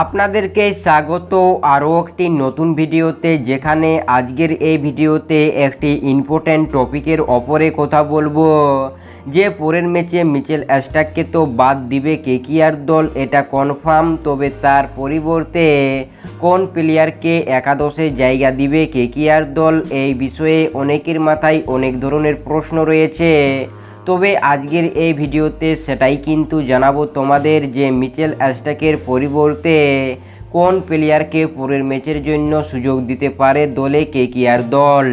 আপনাদেরকে স্বাগত আরও একটি নতুন ভিডিওতে, যেখানে আজকের এই ভিডিওতে একটি ইম্পর্ট্যান্ট টপিকের ওপরে কথা বলব। যে পরের ম্যাচে মিচেল অ্যাস্টাককে তো বাদ দিবে কেকিআর দল, এটা কনফার্ম তবে তার পরিবর্তে কোন প্লেয়ারকে একাদশে জায়গা দিবে কেকিআর দল, এই বিষয়ে অনেকের মাথায় অনেক ধরনের প্রশ্ন রয়েছে। তবে আজকের এই ভিডিওতে সেটাই কিন্তু জানাব তোমাদের যে মিচেল অ্যাস্টাকের পরিবর্তে কোন প্লেয়ারকে পরের ম্যাচের জন্য সুযোগ দিতে পারে দলে কেকিআর দল?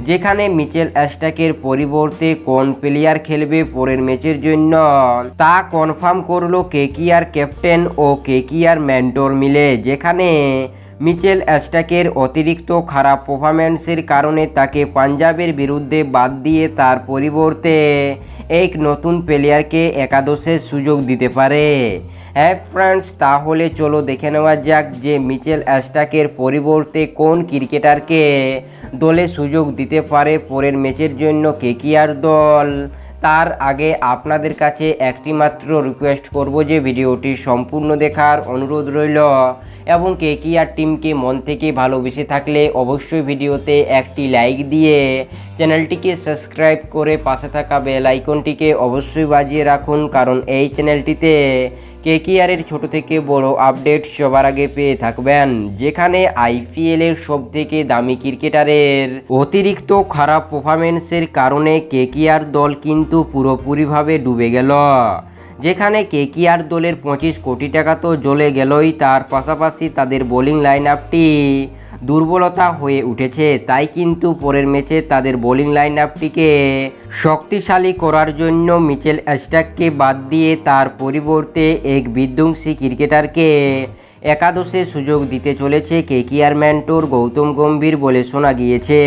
যেখানে মিচেল অ্যাস্টাকের পরিবর্তে কোন প্লেয়ার খেলবে পরের ম্যাচের জন্য? তা কনফার্ম করল কে কেকিআর ক্যাপ্টেন ও কে কেকিআর মেন্টর মিলে, যেখানে মিচেল অ্যাস্টাকের অতিরিক্ত খারাপ পারফরম্যান্সের কারণে তাকে পাঞ্জাবের বিরুদ্ধে বাদ দিয়ে তার পরিবর্তে এক নতুন প্লেয়ারকে একাদশে সুযোগ দিতে পারে। হ্যাঁ ফ্রেন্ডস তাহলে চলো দেখে নেওয়া যাক যে মিচেল অ্যাস্টাকের পরিবর্তে কোন ক্রিকেটারকে দলে সুযোগ দিতে পারে পরের ম্যাচের জন্য কেকিআর দল। তার আগে আপনাদের কাছে একটি মাত্র রিকোয়েস্ট করব যে ভিডিওটি সম্পূর্ণ দেখার অনুরোধ রইল। এবং কেকিআর টিমকে মন থেকে ভালোবেসে থাকলে অবশ্যই ভিডিওতে একটি লাইক দিয়ে চ্যানেলটিকে সাবস্ক্রাইব করে পাশে থাকা বেল আইকনটিকে অবশ্যই বাজিয়ে রাখুন, কারণ এই চ্যানেলটিতে কেকিআরের ছোট থেকে বড় আপডেট সবার আগে পেয়ে থাকবেন, যেখানে আইপিএলের সব থেকে দামি ক্রিকেটারের অতিরিক্ত খারাপ পারফরমেন্সের কারণে কেকিআর দল কিন্তু পুরোপুরিভাবে ডুবে গেল। যেখানে কেকিআর দলের পঁচিশ কোটি টাকা তো জ্বলে গেলই, তার পাশাপাশি তাদের বোলিং লাইন আপটি দুর্বলতা হয়ে উঠেছে, তাই কিন্তু পরের ম্যাচে তাদের বোলিং লাইন আপটিকে শক্তিশালী করার জন্য মিচেল অ্যাস্টাককে বাদ দিয়ে তার পরিবর্তে এক বিধ্বংসী ক্রিকেটারকে একাদশে সুযোগ দিতে চলেছে কেকিআর ম্যান্টোর গৌতম গম্ভীর বলে শোনা গিয়েছে।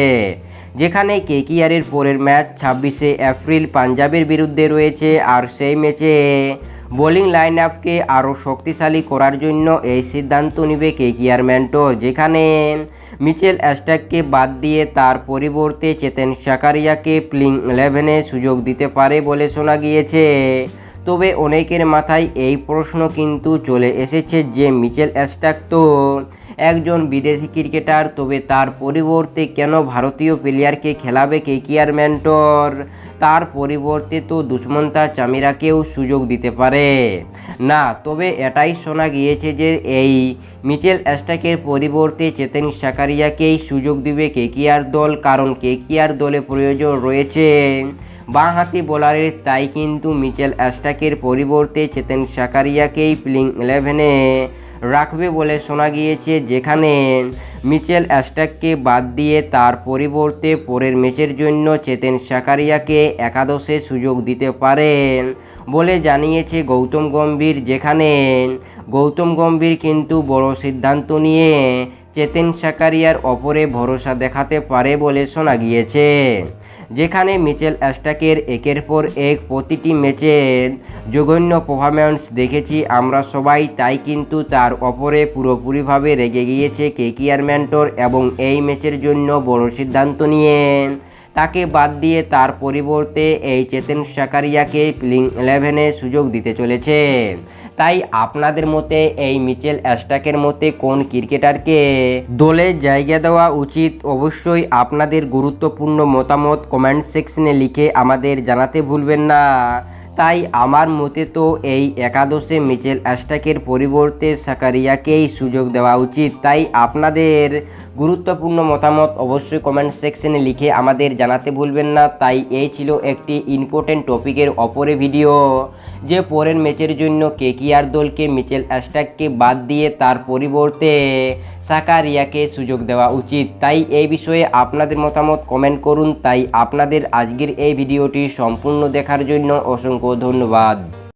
যেখানে কেকিআরের পরের ম্যাচ ছাব্বিশে এপ্রিল পাঞ্জাবের বিরুদ্ধে রয়েছে আর সেই ম্যাচে বোলিং লাইন আপকে আরও শক্তিশালী করার জন্য এই সিদ্ধান্ত নেবে কেকিআর ম্যান্টোর যেখানে মিচেল অ্যাস্টাককে বাদ দিয়ে তার পরিবর্তে চেতেন সাকারিয়াকে প্লিং ইলেভেনে সুযোগ দিতে পারে বলে শোনা গিয়েছে। তবে অনেকের মাথায় এই প্রশ্ন কিন্তু চলে এসেছে যে মিচেল অ্যাস্টাক তো একজন বিদেশি ক্রিকেটার, তবে তার পরিবর্তে কেন ভারতীয় প্লেয়ারকে খেলাবে কেকিআর মেন্টর তার পরিবর্তে তো দুষ্মন্তা চামিরাকেও সুযোগ দিতে পারে। না, তবে এটাই শোনা গিয়েছে যে এই মিচেল অ্যাস্টাকের পরিবর্তে চেতেন সাকারিয়াকেই সুযোগ দিবে কেকিআর দল, কারণ কেকিআর দলে প্রয়োজন রয়েছে। বাঁহাতি বোলারের তাই কিন্তু মিচেল অ্যাস্টাকের পরিবর্তে চেতেন সাকারিয়াকেই প্লিং ইলেভেনে রাখবে বলে শোনা গিয়েছে। যেখানে মিচেল অ্যাস্টাককে বাদ দিয়ে তার পরিবর্তে পরের ম্যাচের জন্য চেতেন সাকারিয়াকে একাদশে সুযোগ দিতে পারেন বলে জানিয়েছে গৌতম গম্ভীর। যেখানে গৌতম গম্ভীর কিন্তু বড় সিদ্ধান্ত নিয়ে চেতেন সাকারিয়ার ওপরে ভরসা দেখাতে পারে বলে শোনা গিয়েছে। যেখানে মিচেল অ্যাস্টাকের একের পর এক প্রতিটি ম্যাচে জঘন্য পারফরম্যান্স দেখেছি আমরা সবাই, তাই কিন্তু তার ওপরে পুরোপুরিভাবে রেগে গিয়েছে কেকিয়ার ম্যান্টর এবং এই ম্যাচের জন্য বড় সিদ্ধান্ত নিয়ে। তাকে বাদ দিয়ে তার পরিবর্তে এই চেতেন সাকারিয়াকে প্লিং ইলেভেনে সুযোগ দিতে চলেছে। তাই আপনাদের মতে এই মিচেল অ্যাস্টাকের মতে কোন ক্রিকেটারকে দলে জায়গা দেওয়া উচিত? অবশ্যই আপনাদের গুরুত্বপূর্ণ মতামত কমেন্ট সেকশনে লিখে আমাদের জানাতে ভুলবেন না। তাই আমার মতে তো এই একাদশে মিচেল অ্যাস্টাকের পরিবর্তে সাকারিয়াকেই সুযোগ দেওয়া উচিত। তাই আপনাদের গুরুত্বপূর্ণ মতামত অবশ্যই কমেন্ট সেকশনে লিখে আমাদের জানাতে ভুলবেন না। তাই এই ছিল একটি ইম্পর্টেন্ট টপিকের অপরে ভিডিও যে পরের ম্যাচের জন্য কে কেকিআর দলকে মিচেল অ্যাস্টাককে বাদ দিয়ে তার পরিবর্তে সাকারিয়াকে সুযোগ দেওয়া উচিত। তাই এই বিষয়ে আপনাদের মতামত কমেন্ট করুন। তাই আপনাদের আজকের এই ভিডিওটি সম্পূর্ণ দেখার জন্য অসংখ্য को धन्यवाद।